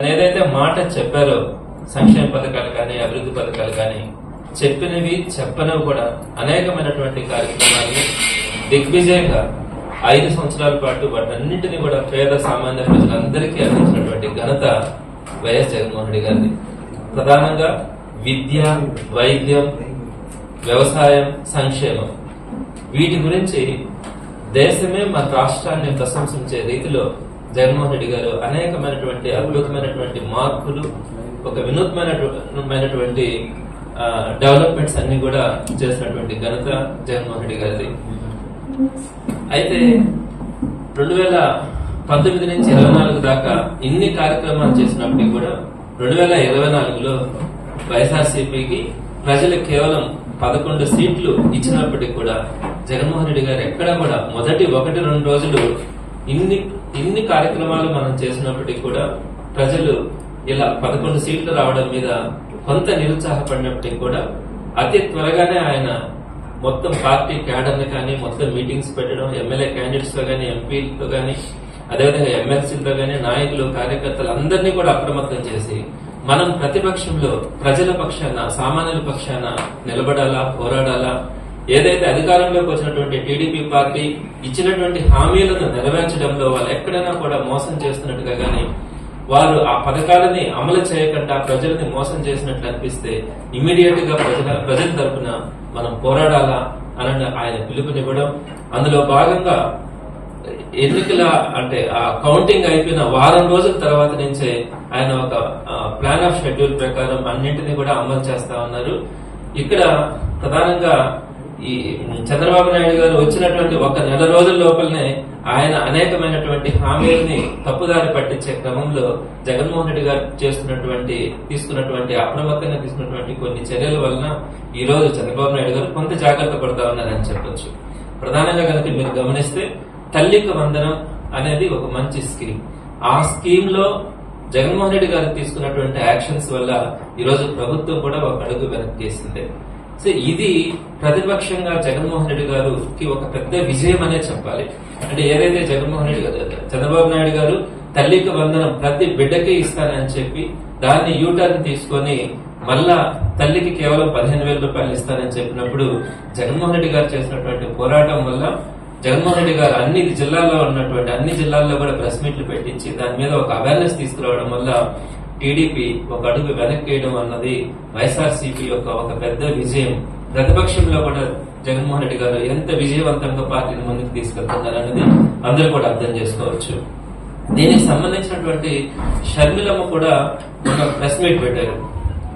ఏదైతే మాట చెప్పారో సంక్షేమ పథకాలు కానీ అభివృద్ధి పథకాలు కానీ చెప్పినవి చెప్పనవి కూడా అనేకమైనటువంటి కార్యక్రమాలు దిగ్విజయంగా ఐదు సంవత్సరాల పాటు వాటన్నింటినీ కూడా పేద సామాన్య ప్రజలందరికీ అందించినటువంటి ఘనత వైఎస్ జగన్మోహన్ రెడ్డి గారిది. ప్రధానంగా విద్య వైద్యం వ్యవసాయం సంక్షేమం. వీటి గురించి దేశమే మన రాష్ట్రాన్ని ప్రశంసించే రీతిలో జగన్మోహన్ రెడ్డి గారు అనేకమైనటువంటి అద్భుతమైనటువంటి మార్పులు ఒక వినూత్నమైనటువంటి డెవలప్మెంట్స్ అన్ని కూడా చేసినటువంటి ఘనత జగన్మోహన్ రెడ్డి గారిది. అయితే రెండు వేల పంతొమ్మిది నుంచి ఇరవై నాలుగు దాకా ఇన్ని కార్యక్రమాలు చేసినప్పటికీ కూడా రెండు వేల ఇరవై నాలుగులో వైఎస్ఆర్సీపీకి ప్రజలు కేవలం పదకొండు సీట్లు ఇచ్చినప్పటికీ కూడా జగన్మోహన్ రెడ్డి గారు ఎక్కడ కూడా మొదటి ఒకటి రెండు రోజులు ఇన్ని ఇన్ని కార్యక్రమాలు మనం చేసినప్పటికీ కూడా ప్రజలు ఇలా పదకొండు సీట్లు రావడం మీద కొంత నిరుత్సాహపడినప్పటికీ కూడా అతి త్వరగానే ఆయన మొత్తం పార్టీ క్యాడర్ని కానీ మొత్తం మీటింగ్స్ పెట్టడం ఎమ్మెల్యే క్యాండిడేట్స్తో కానీ ఎంపీలతో కానీ అదేవిధంగా ఎమ్మెల్సీలతో కానీ నాయకులు కార్యకర్తలు అందరినీ కూడా అప్రమత్తం చేసి మనం ప్రతిపక్షంలో ప్రజల పక్షాన సామాన్యుల పక్షాన నిలబడాలా పోరాడాలా ఏదైతే అధికారంలోకి వచ్చినటువంటి టీడీపీ పార్టీ ఇచ్చినటువంటి హామీలను నెరవేర్చడంలో వాళ్ళు ఎక్కడైనా కూడా మోసం చేస్తున్నట్టుగా కానీ వారు ఆ పథకాలని అమలు చేయకుండా ప్రజల్ని మోసం చేసినట్లు అనిపిస్తే ఇమీడియట్గా ప్రజల ప్రజల తరఫున మనం పోరాడాలా అని ఆయన పిలుపునివ్వడం. అందులో భాగంగా ఎన్నికల అంటే ఆ కౌంటింగ్ అయిపోయిన వారం రోజుల తర్వాత నుంచే ఆయన ఒక ప్లాన్ ఆఫ్ షెడ్యూల్ ప్రకారం అన్నింటినీ కూడా అమలు చేస్తా ఉన్నారు. ఇక్కడ ప్రధానంగా ఈ చంద్రబాబు నాయుడు గారు వచ్చినటువంటి ఒక నెల రోజుల లోపలనే ఆయన అనేకమైనటువంటి హామీలని తప్పుదారి పట్టించే క్రమంలో జగన్మోహన్ రెడ్డి గారు చేస్తున్నటువంటి తీసుకున్నటువంటి అప్రమత్తంగా తీసుకున్నటువంటి కొన్ని చర్యల వలన ఈ రోజు చంద్రబాబు నాయుడు గారు కొంత జాగ్రత్త పడతా ఉన్నారని చెప్పొచ్చు. ప్రధానంగా కనుక మీరు గమనిస్తే తల్లికి వందనం అనేది ఒక మంచి స్కీమ్. ఆ స్కీమ్లో జగన్మోహన్ రెడ్డి గారు తీసుకున్నటువంటి యాక్షన్స్ వల్ల ఈ రోజు ప్రభుత్వం కూడా ఒక అడుగు వెనక్కి తీసింది సో ఇది ప్రతిపక్షంగా జగన్మోహన్ రెడ్డి గారుకి ఒక పెద్ద విజయం అనే చెప్పాలి. అంటే ఏదైతే జగన్మోహన్ రెడ్డి గారు చంద్రబాబు నాయుడు గారు తల్లికి వందనం ప్రతి బిడ్డకి ఇస్తానని చెప్పి దాన్ని యూటర్న్ తీసుకొని మళ్ళా తల్లికి కేవలం పదిహేను వేల రూపాయలు ఇస్తానని చెప్పినప్పుడు జగన్మోహన్ రెడ్డి గారు చేసినటువంటి పోరాటం వల్ల జగన్మోహన్ రెడ్డి గారు అన్ని జిల్లాల్లో ఉన్నటువంటి అన్ని జిల్లాల్లో కూడా ప్రెస్ మీట్లు పెట్టించి దాని మీద ఒక అవేర్నెస్ తీసుకురావడం వల్ల టీడీపీ ఒక అడుగు వెనక్కి వేయడం అన్నది వైఎస్ఆర్సీపీ యొక్క ఒక పెద్ద విజయం. ప్రతిపక్షంలో కూడా జగన్మోహన్ రెడ్డి గారు ఎంత విజయవంతంగా పార్టీని ముందుకు తీసుకెళ్తున్నారు అనేది అందరూ కూడా అర్థం చేసుకోవచ్చు. దీనికి సంబంధించినటువంటి షర్మిలమ్మ కూడా ఒక ప్రెస్ మీట్ పెట్టారు.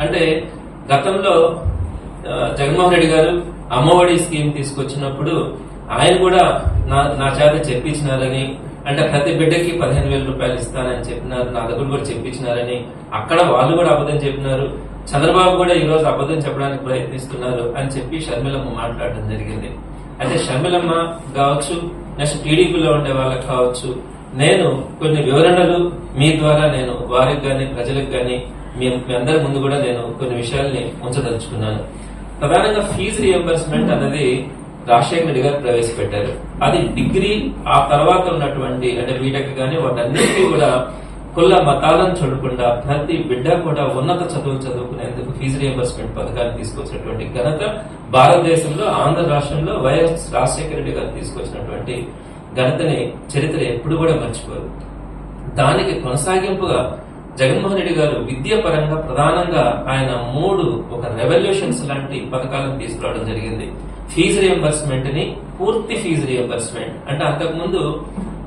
అంటే గతంలో జగన్మోహన్ రెడ్డి గారు అమ్మఒడి స్కీమ్ తీసుకొచ్చినప్పుడు ఆయన కూడా నా నా చేత చెప్పించినారని అంటే ప్రతి బిడ్డకి పదిహేను వేల రూపాయలు ఇస్తానని చెప్పినారు నా దగ్గర కూడా చెప్పించినారని అక్కడ వాళ్ళు కూడా అబద్ధం చెప్పినారు చంద్రబాబు కూడా ఈ రోజు అబద్ధం చెప్పడానికి ప్రయత్నిస్తున్నారు అని చెప్పి షర్మిలమ్మ మాట్లాడడం జరిగింది. అయితే షర్మిలమ్మ కావచ్చు నెక్స్ట్ టీడీపీలో ఉండే వాళ్ళకి కావచ్చు నేను కొన్ని వివరణలు మీ ద్వారా నేను వారికి గాని ప్రజలకు గాని మీ మీ అందరి ముందు కూడా నేను కొన్ని విషయాల్ని ఉంచదలుచుకున్నాను. ప్రధానంగా ఫీజు రియంబర్స్మెంట్ అనేది రాజశేఖర్ గారు ప్రవేశపెట్టారు. అది డిగ్రీ ఆ తర్వాత ఉన్నటువంటి అంటే బీటెక్ గానీ వాటన్నిటికీ కూడా కుల మతాలను చూడకుండా ప్రతి బిడ్డ కూడా ఉన్నత చదువులు చదువుకునేందుకు ఫీజు రియంబర్స్మెంట్ పథకాన్ని తీసుకొచ్చినటువంటి ఘనత భారతదేశంలో ఆంధ్ర రాష్ట్రంలో వైఎస్ రాజశేఖర రెడ్డి గారు తీసుకొచ్చినటువంటి ఘనతని చరిత్ర ఎప్పుడు కూడా మర్చిపోదు దానికి కొనసాగింపుగా జగన్మోహన్ రెడ్డి గారు విద్య పరంగా ప్రధానంగా ఆయన మూడు ఒక రెవల్యూషన్స్ లాంటి పథకాలను తీసుకురావడం జరిగింది. ఫీజు రియంబర్స్మెంట్ని పూర్తి ఫీజు రియంబర్స్మెంట్ అంటే అంతకుముందు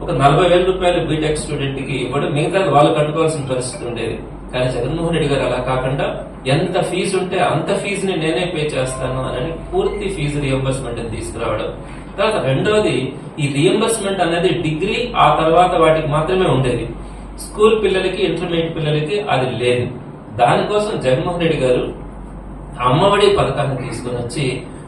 ఒక నలభై వేల రూపాయలు బీటెక్ స్టూడెంట్కి ఇవ్వడం మిగతా వాళ్ళు కట్టుకోవాల్సిన పరిస్థితి ఉండేది. కానీ జగన్మోహన్ రెడ్డి గారు అలా కాకుండా ఎంత ఫీజు ఉంటే అంత ఫీజుని నేనే పే చేస్తాను అని పూర్తి ఫీజు రియంబర్స్మెంట్ తీసుకురావడం. తర్వాత రెండోది ఈ రియంబర్స్మెంట్ అనేది డిగ్రీ ఆ తర్వాత వాటికి మాత్రమే ఉండేది. స్కూల్ పిల్లలకి ఇంటర్మీడియట్ పిల్లలకి అది లేదు దానికోసం జగన్మోహన్ రెడ్డి గారు అమ్మఒడి పథకాన్ని తీసుకుని వచ్చి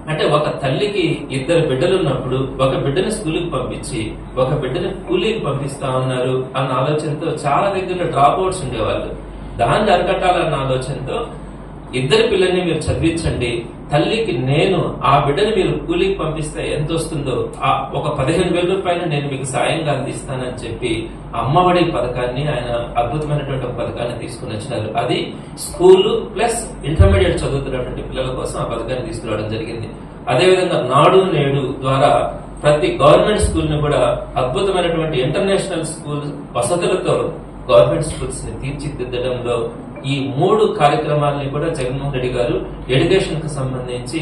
అంటే ఒక తల్లికి ఇద్దరు బిడ్డలు ఉన్నప్పుడు ఒక బిడ్డని స్కూల్కి పంపించి ఒక బిడ్డని కూలీకి పంపిస్తా ఉన్నారు అన్న ఆలోచనతో చాలా దగ్గర డ్రాప్ అవుట్స్ ఉండేవాళ్ళు. దాన్ని అరికట్టాలన్న ఆలోచనతో ఇద్దరు పిల్లల్ని మీరు చదివించండి. తల్లికి నేను ఆ బిడ్డని మీరు కూలికి పంపిస్తే ఎంత వస్తుందో ఆ ఒక పదిహేను వేల రూపాయలు నేను మీకు సాయంగా అందిస్తానని చెప్పి అమ్మఒడి పథకాన్ని ఆయన అద్భుతమైనటువంటి ఒక పథకాన్ని తీసుకుని వచ్చినారు. అది స్కూల్ ప్లస్ ఇంటర్మీడియట్ చదువుతున్నటువంటి పిల్లల కోసం ఆ పథకాన్ని తీసుకురావడం జరిగింది. అదేవిధంగా నాడు నేడు ద్వారా ప్రతి గవర్నమెంట్ స్కూల్ని కూడా అద్భుతమైనటువంటి ఇంటర్నేషనల్ స్కూల్ వసతులతో గవర్నమెంట్ స్కూల్స్ని తీర్చిదిద్దడంలో ఈ మూడు కార్యక్రమాలని కూడా జగన్మోహన్ రెడ్డి గారు ఎడ్యుకేషన్కు సంబంధించి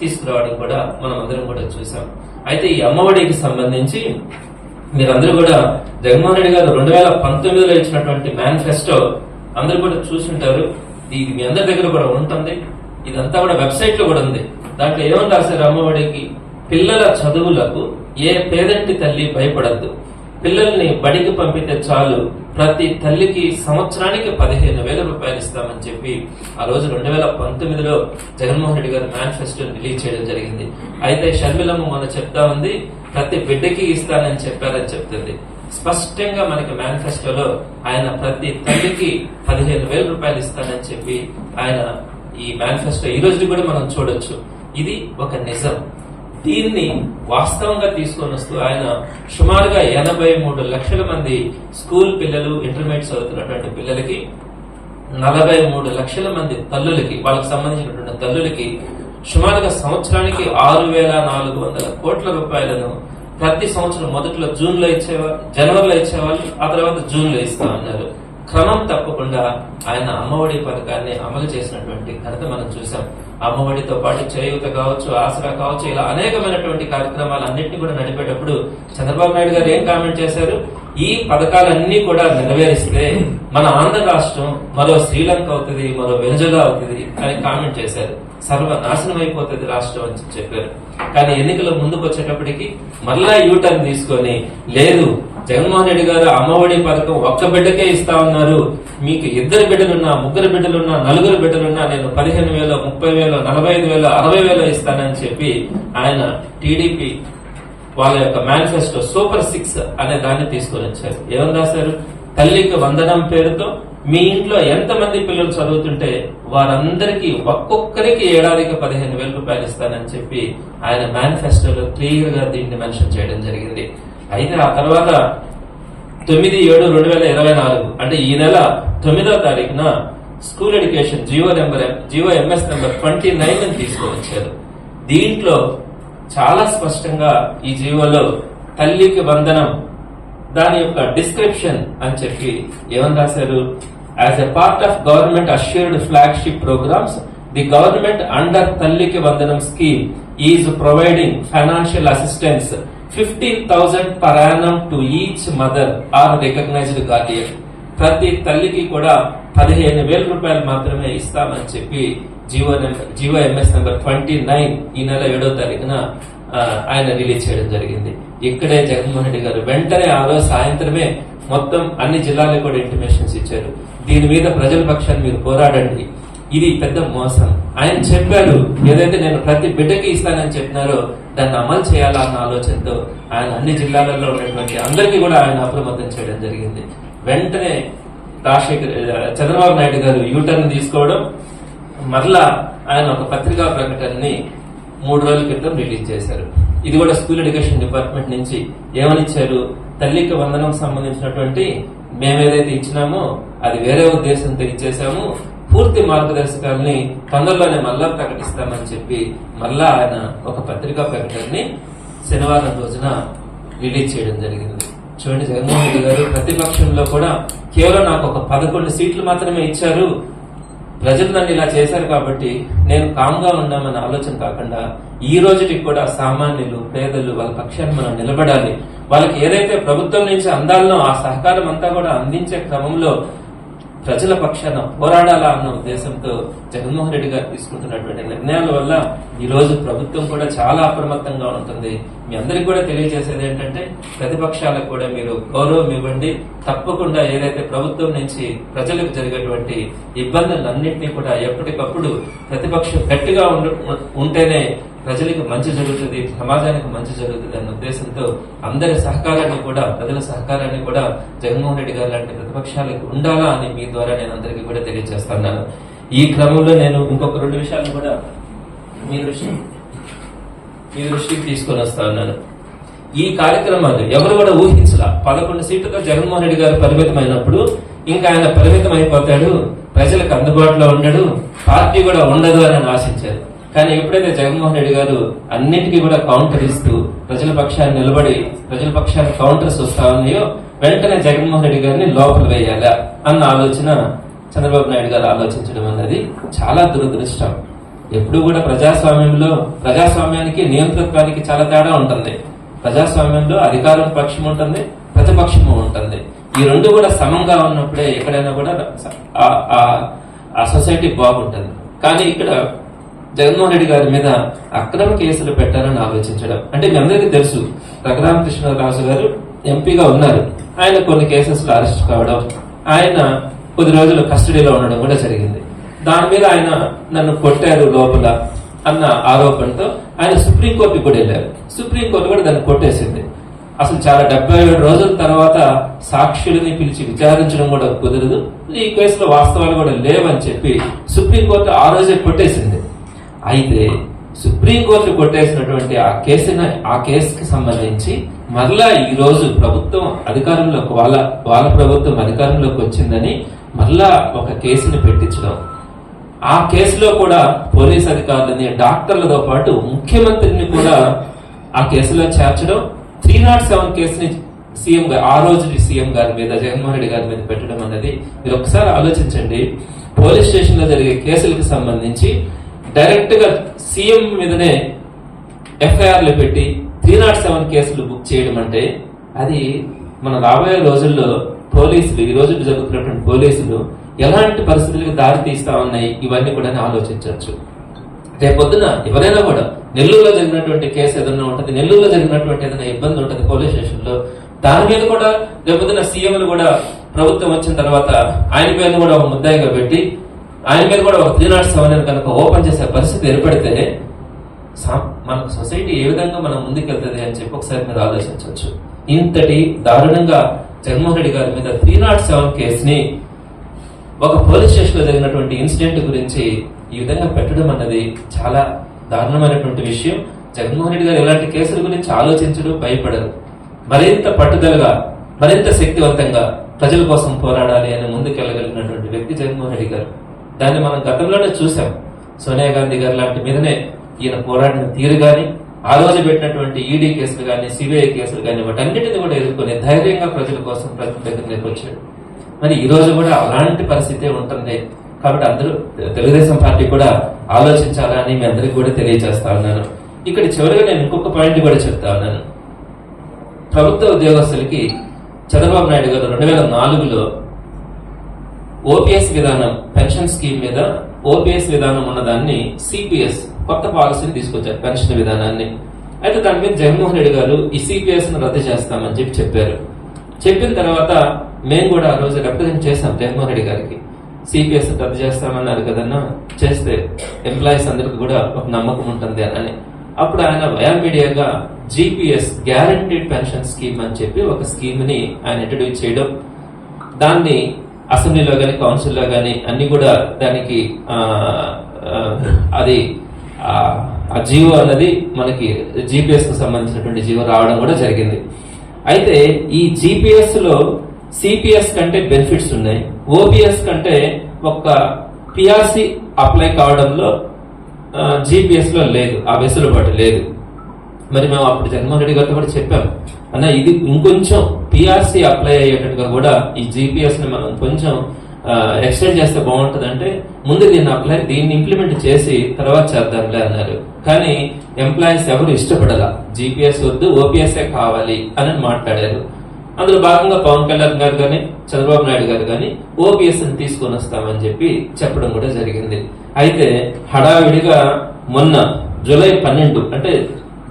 తీసుకురావడం కూడా మనం అందరం కూడా చూసాం. అయితే ఈ అమ్మఒడికి సంబంధించి మీరందరూ కూడా జగన్మోహన్ రెడ్డి గారు రెండు వేల పంతొమ్మిదిలో ఇచ్చినటువంటి మేనిఫెస్టో అందరూ కూడా చూసుంటారు. ఇది మీ అందరి దగ్గర కూడా ఉంటుంది. ఇదంతా కూడా వెబ్సైట్లో కూడా ఉంది. దాంట్లో ఏమని రాశారు అమ్మఒడికి? పిల్లల చదువులకు ఏ పేదంటి తల్లి భయపడద్దు. పిల్లల్ని బడికి పంపితే చాలు. ప్రతి తల్లికి సంవత్సరానికి పదిహేను వేల రూపాయలు ఇస్తామని చెప్పి ఆ రోజు రెండు వేల పంతొమ్మిదిలో జగన్మోహన్ రెడ్డి గారు మేనిఫెస్టో రిలీజ్ చేయడం జరిగింది. అయితే షర్మిలమ్మ మన చెప్తా ఉంది ప్రతి బిడ్డకి ఇస్తానని చెప్పారని చెప్తుంది. స్పష్టంగా మనకి మేనిఫెస్టోలో ఆయన ప్రతి తల్లికి పదిహేను వేల రూపాయలు ఇస్తానని చెప్పి ఆయన ఈ మేనిఫెస్టో ఈ రోజు కూడా మనం చూడొచ్చు. ఇది ఒక నిజం. దీన్ని వాస్తవంగా తీసుకొని వస్తూ ఆయన సుమారుగా ఎనభై మూడు లక్షల మంది స్కూల్ పిల్లలు ఇంటర్మీడియట్ చదువుతున్నటువంటి పిల్లలకి నలభై మూడు లక్షల మంది తల్లులకి వాళ్ళకి సంబంధించినటువంటి తల్లులకి సుమారుగా సంవత్సరానికి ఆరు వేల నాలుగు వందల కోట్ల రూపాయలను ప్రతి సంవత్సరం మొదట్లో జూన్లో ఇచ్చేవాళ్ళు జనవరిలో ఇచ్చేవాళ్ళు ఆ తర్వాత జూన్లో ఇస్తా ఉన్నారు క్రమం తప్పకుండా ఆయన అమ్మఒడి పథకాన్ని అమలు చేసినటువంటి ఘనత మనం చూసాం అమ్మఒడితో పాటు చేయూత కావచ్చు ఆసరా కావచ్చు ఇలా అనేకమైనటువంటి కార్యక్రమాలు అన్నింటినీ కూడా నడిపేటప్పుడు చంద్రబాబు నాయుడు గారు ఏం కామెంట్ చేశారు? ఈ పథకాలన్నీ కూడా నెరవేరిస్తే మన ఆంధ్ర రాష్ట్రం మరో శ్రీలంక అవుతుంది మరో వెనుజులా అవుతుంది అని కామెంట్ చేశారు. సర్వనాశనం అయిపోతుంది రాష్ట్రం అని చెప్పారు. కానీ ఎన్నికల ముందుకు వచ్చేటప్పటికి మళ్ళా యూటర్న్ తీసుకొని లేదు జగన్మోహన్ రెడ్డి గారు అమ్మఒడి పథకం ఒక్క బిడ్డకే ఇస్తా ఉన్నారు. మీకు ఇద్దరు బిడ్డలున్నా ముగ్గురు బిడ్డలున్నా నలుగురు బిడ్డలున్నా నేను పదిహేను వేల ముప్పై వేల నలభై ఐదు వేల అరవై వేల ఇస్తానని చెప్పి ఆయన టీడీపీ వాళ్ళ యొక్క మేనిఫెస్టో సూపర్ సిక్స్ అనే దాన్ని తీసుకొని వచ్చారు. ఏమని రాశారు? తల్లికి వందనం పేరుతో మీ ఇంట్లో ఎంతమంది పిల్లలు చదువుతుంటే వారందరికీ ఒక్కొక్కరికి ఏడాదికి పదిహేను వేల రూపాయలు ఇస్తానని చెప్పి ఆయన మేనిఫెస్టోలో క్లియర్గా దీన్ని మెన్షన్ చేయడం జరిగింది. అయితే ఆ తర్వాత తొమ్మిది ఏడు రెండు వేల ఇరవై నాలుగు అంటే ఈ నెల తొమ్మిదో తారీఖున school education GO number GO MS number twenty nine అని తీసుకువచ్చారు దీంట్లో చాలా స్పష్టంగా ఈ జీవోలో తల్లికి బంధనం దాని యొక్క డిస్క్రిప్షన్ అని చెప్పి ఏమని రాశారు? As a part of government assured flagship programmes the government under Thalliki Vandanam scheme is providing financial assistance fifteen thousand per annum to each mother or recognised guardian ప్రతి తల్లికి కూడా పదిహేను వేల రూపాయలు మాత్రమే ఇస్తామని చెప్పి GO number GO MS number twenty nine ఈ నెల ఏడో తారీఖున ఆయన రిలీజ్ చేయడం జరిగింది. ఇక్కడే జగన్మోహన్ రెడ్డి గారు వెంటనే ఆ రోజు సాయంత్రమే మొత్తం అన్ని జిల్లాలకు కూడా ఇంటిమేషన్స్ ఇచ్చారు. దీని మీద ప్రజల పక్షాన్ని మీరు పోరాడండి. ఇది పెద్ద మోసం. ఆయన చెప్పారు ఏదైతే నేను ప్రతి బిడ్డకి ఇస్తానని చెప్పినారో దాన్ని అమలు చేయాలన్న ఆలోచనతో ఆయన అన్ని జిల్లాలలో ఉన్నటువంటి అందరికీ కూడా ఆయన అప్రమత్తం చేయడం జరిగింది. వెంటనే రాజశేఖర్ చంద్రబాబు నాయుడు గారు యూటర్న్ తీసుకోవడం మరలా ఆయన ఒక పత్రికా ప్రకటనని మూడు రోజుల క్రితం రిలీజ్ చేశారు. ఇది కూడా స్కూల్ ఎడ్యుకేషన్ డిపార్ట్మెంట్ నుంచి ఏమని ఇచ్చారు తల్లికి వందనం సంబంధించినటువంటి మేమేదైతే ఇచ్చినామో అది వేరే ఉద్దేశంతో ఇచ్చేసాము పూర్తి మార్గదర్శకాల్ని తొందరలోనే మళ్ళా ప్రకటిస్తామని చెప్పి మళ్ళా ఆయన ఒక పత్రికా ప్రకటనని శనివారం రోజున రిలీజ్ చేయడం జరిగింది. చూడండి జగన్మోహన్ రెడ్డి గారు ప్రతిపక్షంలో కూడా కేవలం నాకు ఒక పదకొండు సీట్లు మాత్రమే ఇచ్చారు. ప్రజలు నన్ను ఇలా చేశారు కాబట్టి నేను కామ్గా ఉన్నామన్న ఆలోచన కాకుండా ఈ రోజుకి కూడా సామాన్యులు పేదలు వాళ్ళ పక్షాన్ని మనం నిలబడాలి. వాళ్ళకి ఏదైతే ప్రభుత్వం నుంచి అందాలనో ఆ సహకారం అంతా కూడా అందించే క్రమంలో ప్రజల పక్షాన పోరాడాలా అన్న ఉద్దేశంతో జగన్మోహన్ రెడ్డి గారు తీసుకుంటున్నటువంటి నిర్ణయాల వల్ల ఈ రోజు ప్రభుత్వం కూడా చాలా అప్రమత్తంగా ఉంటుంది. మీ అందరికి కూడా తెలియజేసేది ఏంటంటే ప్రతిపక్షాలకు కూడా మీరు గౌరవం ఇవ్వండి. తప్పకుండా ఏదైతే ప్రభుత్వం నుంచి ప్రజలకు జరిగేటువంటి ఇబ్బందులన్నింటినీ కూడా ఎప్పటికప్పుడు ప్రతిపక్షం గట్టిగా ఉంటేనే ప్రజలకు మంచి జరుగుతుంది సమాజానికి మంచి జరుగుతుంది అన్న ఉద్దేశంతో అందరి సహకారాన్ని కూడా ప్రజల సహకారాన్ని కూడా జగన్మోహన్ రెడ్డి గారు లాంటి ప్రతిపక్షాలకు ఉండాలా అని మీ ద్వారా నేను అందరికీ కూడా తెలియజేస్తున్నాను. ఈ క్రమంలో నేను ఇంకొక రెండు విషయాలు కూడా మీ దృష్టి? మీ దృష్టికి తీసుకొని వస్తా ఉన్నాను ఈ కార్యక్రమాలు ఎవరు కూడా ఊహించలా. పదకొండు సీట్లుగా జగన్మోహన్ రెడ్డి గారు పరిమితమైనప్పుడు ఇంకా ఆయన పరిమితం అయిపోతాడు ప్రజలకు అందుబాటులో ఉండడు. పార్టీ కూడా ఉండదు అని ఆశించారు. కానీ ఎప్పుడైతే జగన్మోహన్ రెడ్డి గారు అన్నింటికీ కూడా కౌంటర్ ఇస్తూ ప్రజల పక్షాన్ని నిలబడి ప్రజల పక్షాన్ని కౌంటర్స్ వస్తా ఉన్నాయో వెంటనే జగన్మోహన్ రెడ్డి గారిని లోపల వేయాలా అన్న ఆలోచన చంద్రబాబు నాయుడు గారు ఆలోచించడం అన్నది చాలా దురదృష్టం. ఎప్పుడు కూడా ప్రజాస్వామ్యంలో ప్రజాస్వామ్యానికి నియంతృత్వానికి చాలా తేడా ఉంటుంది. ప్రజాస్వామ్యంలో అధికారం పక్షం ఉంటుంది ప్రతిపక్షము ఉంటుంది. ఈ రెండు కూడా సమంగా ఉన్నప్పుడే ఎక్కడైనా కూడా ఆ- సొసైటీ బాగుంటుంది. కానీ ఇక్కడ జగన్మోహన్ రెడ్డి గారి మీద అక్రమ కేసులు పెట్టాలని ఆలోచించడం. అంటే మీ అందరికీ తెలుసు రఘురామకృష్ణరాజు గారు ఎంపీగా ఉన్నారు. ఆయన కొన్ని కేసెస్ అరెస్ట్ కావడం ఆయన కొద్ది రోజులు కస్టడీలో ఉండడం కూడా జరిగింది. దాని మీద ఆయన నన్ను కొట్టారు లోపల అన్న ఆరోపణతో ఆయన సుప్రీంకోర్టుకి కూడా వెళ్ళారు. సుప్రీంకోర్టు కూడా దాన్ని కొట్టేసింది. అసలు చాలా డెబ్బై ఏడు రోజుల తర్వాత సాక్షులని పిలిచి విచారించడం కూడా కుదరదు. ఈ కేసులో వాస్తవాలు కూడా లేవని చెప్పి సుప్రీంకోర్టు ఆ రోజే కొట్టేసింది. అయితే సుప్రీంకోర్టు కొట్టేసినటువంటి ఆ కేసుని ఆ కేసుకి సంబంధించి మరలా ఈరోజు ప్రభుత్వం అధికారంలోకి వాళ్ళ వాళ్ళ ప్రభుత్వం అధికారంలోకి వచ్చిందని మరలా ఒక కేసుని పెట్టించడం ఆ కేసులో కూడా పోలీస్ అధికారులని డాక్టర్లతో పాటు ముఖ్యమంత్రిని కూడా ఆ కేసులో చేర్చడం త్రీ నాట్ సెవెన్ కేసుని సీఎం ఆ రోజు సీఎం గారి మీద జగన్మోహన్ రెడ్డి గారి మీద పెట్టడం అన్నది మీరు ఒకసారి ఆలోచించండి. పోలీస్ స్టేషన్లో జరిగే కేసులకు సంబంధించి డైరెక్ట్గా సీఎం మీదనే ఎఫ్ఐఆర్లు పెట్టి త్రీ నాట్ సెవెన్ కేసులు బుక్ చేయడం అంటే అది మన రాబోయే రోజుల్లో పోలీసులు ఈ రోజు జరుగుతున్నటువంటి పోలీసులు ఎలాంటి పరిస్థితులకు దారి తీస్తా ఉన్నాయి ఇవన్నీ కూడా ఆలోచించవచ్చు. రేపొద్దున ఎవరైనా కూడా నెల్లూరులో జరిగినటువంటి కేసు ఏదైనా ఉంటుంది నెల్లూరులో జరిగినటువంటి ఏదైనా ఇబ్బంది ఉంటుంది పోలీస్ స్టేషన్లో దాని మీద కూడా రేపొద్దున సీఎంలు కూడా ప్రభుత్వం వచ్చిన తర్వాత ఆయన మీద కూడా ఒక ముద్దాయిగా పెట్టి ఆయన మీద కూడా ఒక త్రీ నాట్ సెవెన్ కనుక ఓపెన్ చేసే పరిస్థితి ఏర్పడితే మన సొసైటీ ఏ విధంగా మనం ముందుకెళ్తుంది అని చెప్పి ఒకసారి మీద ఆలోచించవచ్చు. ఇంతటి దారుణంగా జగన్మోహన్ రెడ్డి గారి మీద త్రీ నాట్ సెవెన్ కేసుని ఒక పోలీస్ స్టేషన్లో జరిగినటువంటి ఇన్సిడెంట్ గురించి ఈ విధంగా పెట్టడం అన్నది చాలా దారుణమైనటువంటి విషయం. జగన్మోహన్ రెడ్డి గారు ఇలాంటి కేసుల గురించి ఆలోచించడం భయపడరు. మరింత పట్టుదలగా మరింత శక్తివంతంగా ప్రజల కోసం పోరాడాలి అని ముందుకెళ్ళగలిగినటువంటి వ్యక్తి జగన్మోహన్ రెడ్డి గారు. దాన్ని మనం గతంలోనే చూసాం సోనియా గాంధీ గారు లాంటి మీదనే ఈయన పోరాడిన తీరు గాని ఆ రోజు పెట్టినటువంటి ఈడీ కేసులు కానీ సిబిఐ కేసులు కానీ వాటన్నిటిని కూడా ఎదుర్కొని ధైర్యంగా ప్రజల కోసం ప్రజల దగ్గర వచ్చాడు. మరి ఈ రోజు కూడా అలాంటి పరిస్థితే ఉంటుంది కాబట్టి అందరూ తెలుగుదేశం పార్టీ కూడా ఆలోచించాలని మీ అందరికి కూడా తెలియజేస్తా ఉన్నాను. ఇక్కడ చివరిగా నేను ఇంకొక పాయింట్ కూడా చెప్తా ఉన్నాను. ప్రభుత్వ ఉద్యోగస్తులకి చంద్రబాబు నాయుడు గారు రెండు వేల నాలుగులో ఓపీఎస్ విధానం పెన్షన్ స్కీమ్ మీద ఓపీఎస్ విధానం ఉన్నదాన్ని సిపిఎస్ కొత్త పాలసీని తీసుకొచ్చారు పెన్షన్ విధానాన్ని. అయితే దాని మీద జగన్మోహన్ రెడ్డి గారు ఈ సిపిఎస్ను రద్దు చేస్తామని చెప్పి చెప్పారు. చెప్పిన తర్వాత మేము కూడా ఆ రోజు రిప్రజెంట్ చేస్తాం జగన్మోహన్ రెడ్డి గారికి. సిపిఎస్ రద్దు చేస్తామన్నారు కదన్నా చేస్తే ఎంప్లాయీస్ అందరికి కూడా ఒక నమ్మకం ఉంటుంది అని అప్పుడు ఆయన వయా మీడియాగా జీపీఎస్ గ్యారంటీడ్ పెన్షన్ స్కీమ్ అని చెప్పి ఒక స్కీమ్ని ఆయన ఇంట్రడ్యూస్ చేయడం. దాన్ని అసెంబ్లీలో కానీ కౌన్సిల్లో కానీ అన్ని కూడా దానికి అది ఆ, ఆ జీవో అన్నది మనకి జీపీఎస్కు సంబంధించినటువంటి జీవో రావడం కూడా జరిగింది. అయితే ఈ జీపీఎస్లో సిపిఎస్ కంటే బెనిఫిట్స్ ఉన్నాయి. ఓపీఎస్ కంటే ఒక పిఆర్సి అప్లై కావడంలో జీపీఎస్లో లేదు. ఆ వెసులుబాటు లేదు. మరి మేము అప్పుడు జగన్మోహన్ రెడ్డి గారితో కూడా చెప్పాం. అన్న ఇది ఇంకొంచెం పిఆర్సీ అప్లై అయ్యేటట్టుగా కూడా ఈ జీపీఎస్ని మనం కొంచెం ఎక్స్టెండ్ చేస్తే బాగుంటుంది అంటే ముందు దీన్ని అప్లై దీన్ని ఇంప్లిమెంట్ చేసి తర్వాత చేద్దాంలే అన్నారు. కానీ ఎంప్లాయీస్ ఎవరు ఇష్టపడలా? జీపీఎస్ వద్దు ఓపీఎస్ఏ కావాలి అని మాట్లాడారు. అందులో భాగంగా పవన్ కళ్యాణ్ గారు కానీ చంద్రబాబు నాయుడు గారు కానీ ఓపీఎస్ని తీసుకొని వస్తామని చెప్పి చెప్పడం కూడా జరిగింది. అయితే హడావిడిగా మొన్న జూలై పన్నెండు అంటే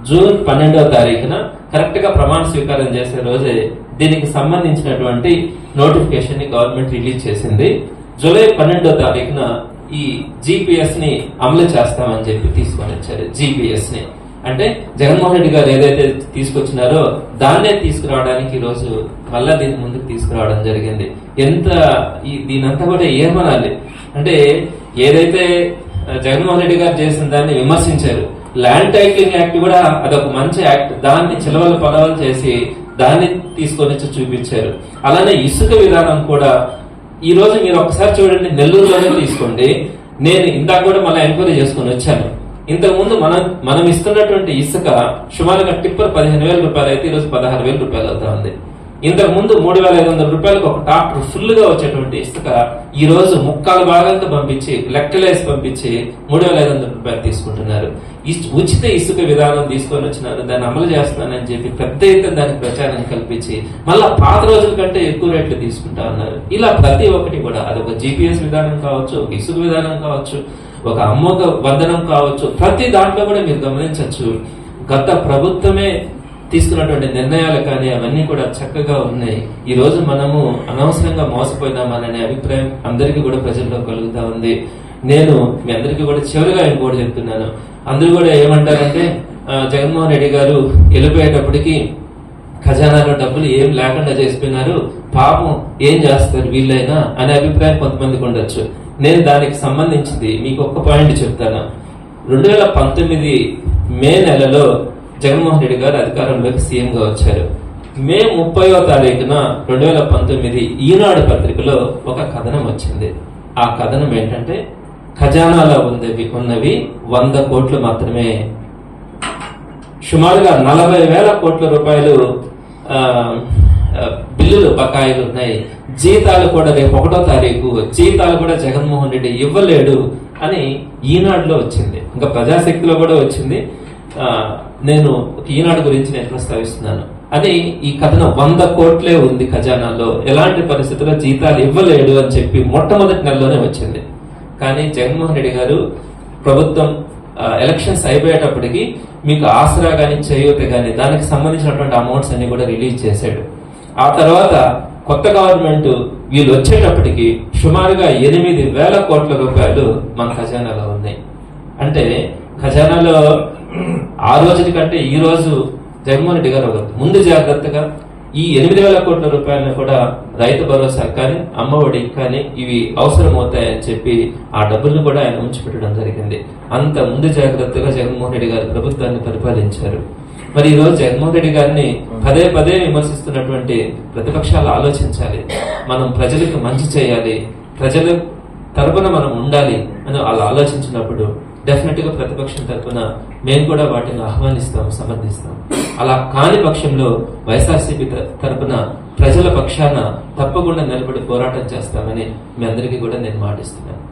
జూన్ పన్నెండవ తారీఖున కరెక్ట్గా ప్రమాణ స్వీకారం చేసే రోజే దీనికి సంబంధించినటువంటి నోటిఫికేషన్ని గవర్నమెంట్ రిలీజ్ చేసింది. జూలై పన్నెండవ తారీఖున ఈ జీపీఎస్ని అమలు చేస్తామని చెప్పి తీసుకొని వచ్చారు. జీపీఎస్ని. అంటే జగన్మోహన్ రెడ్డి గారు ఏదైతే తీసుకొచ్చినారో దాన్నే తీసుకురావడానికి ఈ రోజు మళ్ళా దీని ముందుకు తీసుకురావడం జరిగింది. ఎంత ఈ దీనంతా కూడా ఏమనాలి? అంటే ఏదైతే జగన్మోహన్ రెడ్డి గారు చేసిన దాన్ని విమర్శించారు. ల్యాండ్ టైటిలింగ్ యాక్ట్ కూడా అదొక మంచి యాక్ట్ దాన్ని చిలవలు పొలవలు చేసి దాన్ని తీసుకొని వచ్చి చూపించారు. అలానే ఇసుక విధానం కూడా ఈ రోజు మీరు ఒకసారి చూడండి నెల్లూరులోనే తీసుకోండి. నేను ఇందాక కూడా మళ్ళీ ఎంక్వైరీ చేసుకొని వచ్చాను. ఇంతకుముందు మనం మనం ఇస్తున్నటువంటి ఇసుక సుమారుగా టిప్పర్ పదిహేను వేల రూపాయలు అయితే ఈరోజు పదహారు వేల రూపాయలు అవుతా ఉంది. ఇంతకు ముందు మూడు వేల ఐదు వందల రూపాయలకు ఒక ట్రాక్టర్ ఫుల్గా వచ్చేటువంటి ఇసుక ఈ రోజు ముక్కాలు భాగాలతో పంపించి లెక్కలేసి పంపించి మూడు వేల ఐదు వందల రూపాయలు తీసుకుంటున్నారు. ఉచిత ఇసుక విధానం తీసుకొని వచ్చినారు దాన్ని అమలు చేస్తున్నానని చెప్పి పెద్ద ఎత్తున దానికి ప్రచారం కల్పించి మళ్ళా పాత రోజుల కంటే ఎక్కువ రేట్లు తీసుకుంటా ఉన్నారు. ఇలా ప్రతి ఒక్కటి కూడా అదొక జీపీఎస్ విధానం కావచ్చు ఒక ఇసుక విధానం కావచ్చు ఒక అమ్మోక బంధనం కావచ్చు ప్రతి దాంట్లో కూడా మీరు గమనించవచ్చు. గత ప్రభుత్వమే తీసుకున్నటువంటి నిర్ణయాలు కానీ అవన్నీ కూడా చక్కగా ఉన్నాయి. ఈ రోజు మనము అనవసరంగా మోసపోయినామననే అభిప్రాయం అందరికీ కూడా ప్రజల్లో కలుగుతా ఉంది. నేను మీ అందరికీ కూడా చివరిగా ఇంకోటి చెప్తున్నాను. అందరూ కూడా ఏమంటారంటే జగన్మోహన్ రెడ్డి గారు వెళ్ళిపోయేటప్పటికి ఖజానాలో డబ్బులు ఏం లేకుండా చేసిపోయినారు. పాపం ఏం చేస్తారు వీళ్ళైనా అనే అభిప్రాయం కొంతమందికి ఉండొచ్చు. నేను దానికి సంబంధించింది మీకు ఒక్క పాయింట్ చెప్తాను. రెండు వేల పంతొమ్మిది మే నెలలో జగన్మోహన్ రెడ్డి గారు అధికారంలోకి సీఎం గా వచ్చారు. మే ముప్పయో తారీఖున రెండు వేల పంతొమ్మిది ఈనాడు పత్రికలో ఒక కథనం వచ్చింది. ఆ కథనం ఏంటంటే ఖజానాలో ఉన్నవి ఉన్నవి వంద కోట్లు మాత్రమే. సుమారుగా నలభై వేల కోట్ల రూపాయలు బిల్లులు బకాయిలు ఉన్నాయి. జీతాలు కూడా రేపు ఒకటో తారీఖు జీతాలు కూడా జగన్మోహన్ రెడ్డి ఇవ్వలేడు అని ఈనాడులో వచ్చింది. ఇంకా ప్రజాశక్తిలో కూడా వచ్చింది. నేను ఈనాడు గురించి నేను ప్రస్తావిస్తున్నాను అని ఈ కథనం వంద కోట్లే ఉంది ఖజానాలో ఎలాంటి పరిస్థితుల్లో జీతాలు ఇవ్వలేడు అని చెప్పి మొట్టమొదటి నెలలోనే వచ్చింది. కానీ జగన్మోహన్ రెడ్డి గారు ప్రభుత్వం ఎలక్షన్స్ అయిపోయేటప్పటికి మీకు ఆసరా కానీ చేయూత కానీ దానికి సంబంధించినటువంటి అమౌంట్స్ అన్ని కూడా రిలీజ్ చేశాడు. ఆ తర్వాత కొత్త గవర్నమెంట్ వీళ్ళు వచ్చేటప్పటికి సుమారుగా ఎనిమిది వేల కోట్ల రూపాయలు మన ఖజానాలో ఉన్నాయి. అంటే ఖజానాలో ఆ రోజుని కంటే ఈ రోజు జగన్మోహన్ రెడ్డి గారు ఒక ముందు జాగ్రత్తగా ఈ ఎనిమిది వేల కోట్ల రూపాయలను కూడా రైతు భరోసా కానీ అమ్మఒడి కానీ ఇవి అవసరం అవుతాయని చెప్పి ఆ డబ్బులను కూడా ఆయన ఉంచిపెట్టడం జరిగింది. అంత ముందు జాగ్రత్తగా జగన్మోహన్ రెడ్డి గారు ప్రభుత్వాన్ని పరిపాలించారు. మరి ఈరోజు జగన్మోహన్ రెడ్డి గారిని పదే పదే విమర్శిస్తున్నటువంటి ప్రతిపక్షాలు ఆలోచించాలి. మనం ప్రజలకు మంచి చేయాలి. ప్రజల తరపున మనం ఉండాలి అని వాళ్ళు ఆలోచించినప్పుడు డెఫినెట్గా ప్రతిపక్షం తరఫున మేము కూడా వాటిని ఆహ్వానిస్తాం సమర్థిస్తాం అలా కాని పక్షంలో వైఎస్ఆర్సీపీ తరఫున ప్రజల పక్షాన తప్పకుండా నిలబడి పోరాటం చేస్తామని మీ అందరికీ కూడా నేను మాటిస్తున్నాను.